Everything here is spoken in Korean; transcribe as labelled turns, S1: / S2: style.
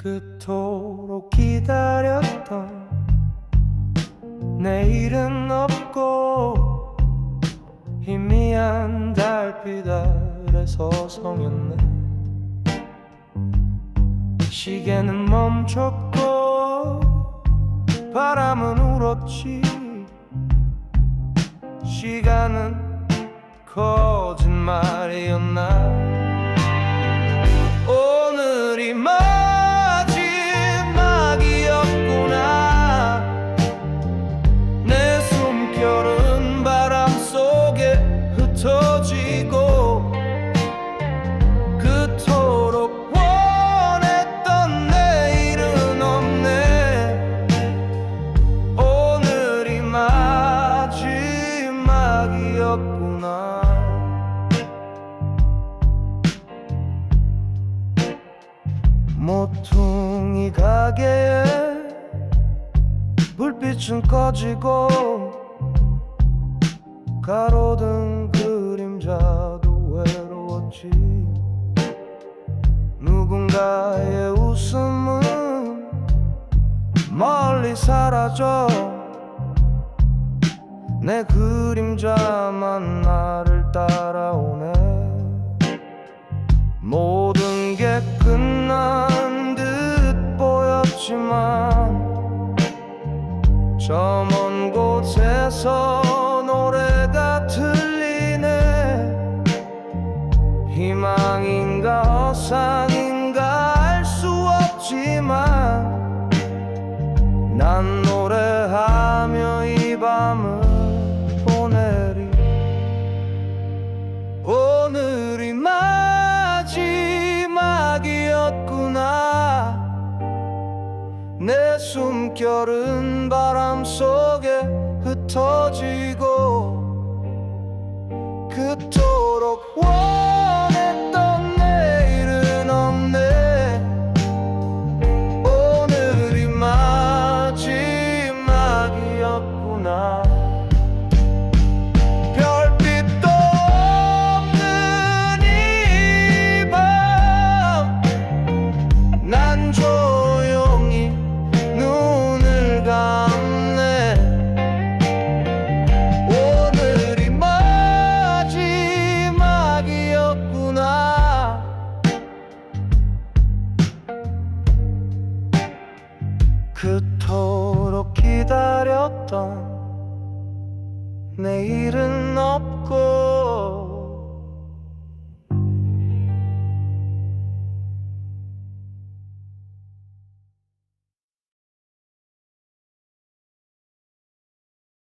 S1: 그토록 기다렸던 내일은 없고 희미한 달빛 아래 서 성였네. 시계는 멈췄고 바람은 울었지. 시간은 거짓말이었나 모퉁이 가게에 불빛은 꺼지고 가로등 그림자도 외로웠지. 누군가의 웃음은 멀리 사라져. 내 그림자만 나를 따라오네. 모든 게듯 보였지만 저 먼 곳에서 노래가 들리네. 희망인가 허상인가 알 수 없지만 난 노래하며 이 밤을 보내리. 오늘이 마지막이었구나 내 숨결은 바람 속에 흩어지고 그토록 그토록 기다렸던 내일은 없고